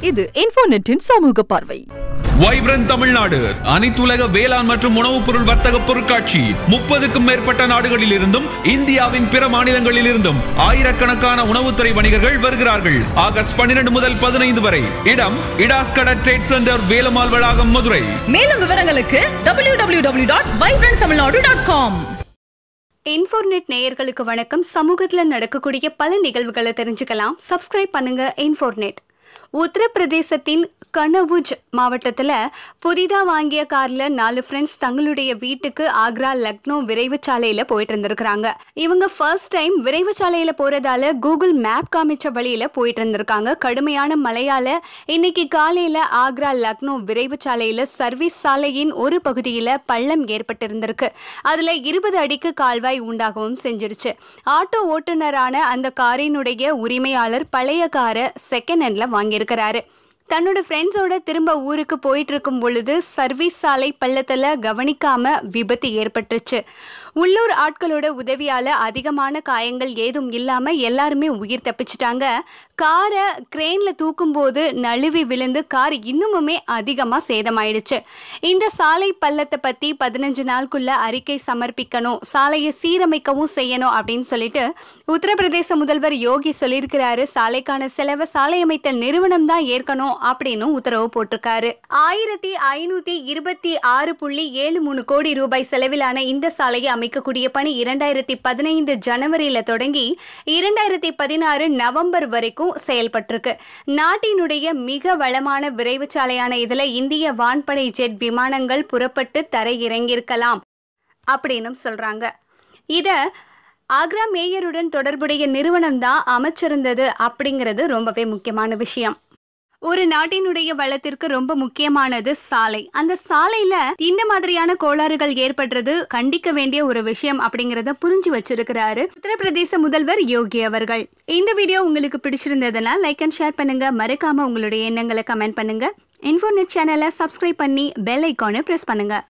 இது இன்ஃபோநெட்டின் சமூக பார்வை. வைப்ரன் தமிழ்நாடு அனைத்துலக வேளாண் மற்றும் உணவுப் பொருள் வர்த்தக பொருட்காட்சி முப்பதுக்கும் மேற்பட்ட நாடுகளில் இருந்தும் இந்தியாவின் பிற மாநிலங்களில் இருந்தும் ஆயிரக்கணக்கான உணவுத்துறை வணிகர்கள் வருகிறார்கள். ஆகஸ்ட் பன்னிரண்டு முதல் பதினைந்து வரை இடம் இடாஸ்கட ட்ரேட் சென்டர் வேலுமால் வளாகம் மதுரை. மேலும் விவரங்களுக்கு www.vibranttamilnadu.com இன்ஃபோர்நெட் நேயர்களுக்கு வணக்கம். சமூகத்துல நடக்கக்கூடிய பல நிகழ்வுகளை தெரிஞ்சுக்கலாம். சப்ஸ்கிரைப் பண்ணுங்க இன்ஃபோர்நெட். உத்தரப்பிரதேசத்தின் கனவுஜ் மாவட்டத்தில் புதிதாக வாங்கிய காரில் நாலு ஃப்ரெண்ட்ஸ் தங்களுடைய வீட்டுக்கு ஆக்ரா லக்னோ விரைவு சாலையில் போயிட்டு இருந்திருக்கிறாங்க. இவங்க ஃபர்ஸ்ட் டைம் விரைவு சாலையில் போகிறதால கூகுள் மேப் காமிச்ச வழியில் போயிட்டு இருந்திருக்காங்க. கடுமையான மழையால் இன்னைக்கு காலையில் ஆக்ரா லக்னோ விரைவு சாலையில் சர்வீஸ் சாலையின் ஒரு பகுதியில் பள்ளம் ஏற்பட்டிருந்திருக்கு. அதில் இருபது அடிக்கு கால்வாய் உண்டாகவும் செஞ்சிருச்சு. ஆட்டோ ஓட்டுநரான அந்த காரினுடைய உரிமையாளர் பழைய காரை செகண்ட் ஹேண்டில் வாங்கியிருக்கிறாரு. தன்னோட ஃப்ரெண்ட்ஸோட திரும்ப ஊருக்கு போயிட்டு இருக்கும் பொழுது சர்வீஸ் சாலை பள்ளத்துல கவனிக்காம விபத்து ஏற்பட்டுருச்சு. உள்ளூர் ஆட்களோட உதவியால அதிகமான காயங்கள் ஏதும் இல்லாம எல்லாருமே உயிர் தப்பிச்சிட்டாங்க. காரை கிரேன்ல தூக்கும் போது நழுவி விழுந்து கார் இன்னுமுமே அதிகமா சேதமாயிடுச்சு. இந்த சாலை பள்ளத்தை பத்தி பதினஞ்சு நாளுக்குள்ள அறிக்கை சமர்ப்பிக்கணும் சாலையை சீரமைக்கவும் செய்யணும் அப்படின்னு சொல்லிட்டு உத்தரப்பிரதேச முதல்வர் யோகி சொல்லியிருக்கிறாரு. சாலைக்கான செலவை சாலை அமைத்தல் நிறுவனம் தான் ஏற்கணும் அப்படின்னு உத்தரவு போட்டிருக்காரு. ஆயிரத்தி ஐநூத்தி இருபத்தி ஆறு புள்ளி ஏழு மூணு கோடி ரூபாய் செலவிலான இந்த சாலையை அமைக்கக்கூடிய பணி இரண்டாயிரத்தி பதினைந்து ஜனவரியில தொடங்கி இரண்டாயிரத்தி பதினாறு நவம்பர் வரைக்கும் செயல்பட்டிருக்கு. நாட்டினுடைய மிக வளமான விரைவு சாலையான இதுல இந்திய வான்படை ஜெட் விமானங்கள் புறப்பட்டு தரையிறங்கியிருக்கலாம் அப்படின்னு சொல்றாங்க. இத ஆக்ரா மேயருடன் தொடர்புடைய நிறுவனம் தான் அமைச்சிருந்தது அப்படிங்கிறது ரொம்பவே முக்கியமான விஷயம். ஒரு நாட்டினுடைய வளத்திற்கு ரொம்ப முக்கியமானது சாலை. அந்த சாலையில இந்த மாதிரியான கோளாறுகள் ஏற்படுறது கண்டிக்க வேண்டிய ஒரு விஷயம் அப்படிங்கறத புரிஞ்சு வச்சிருக்கிறாரு உத்தரப்பிரதேச முதல்வர் யோகி அவர்கள். இந்த வீடியோ உங்களுக்கு பிடிச்சிருந்ததுன்னா லைக் அண்ட் ஷேர் பண்ணுங்க. மறக்காம உங்களுடைய எண்ணங்களை கமெண்ட் பண்ணுங்க. இன்ஃபோநெட் சேனலை சப்ஸ்கிரைப் பண்ணி பெல் ஐக்கானை ப்ரெஸ் பண்ணுங்க.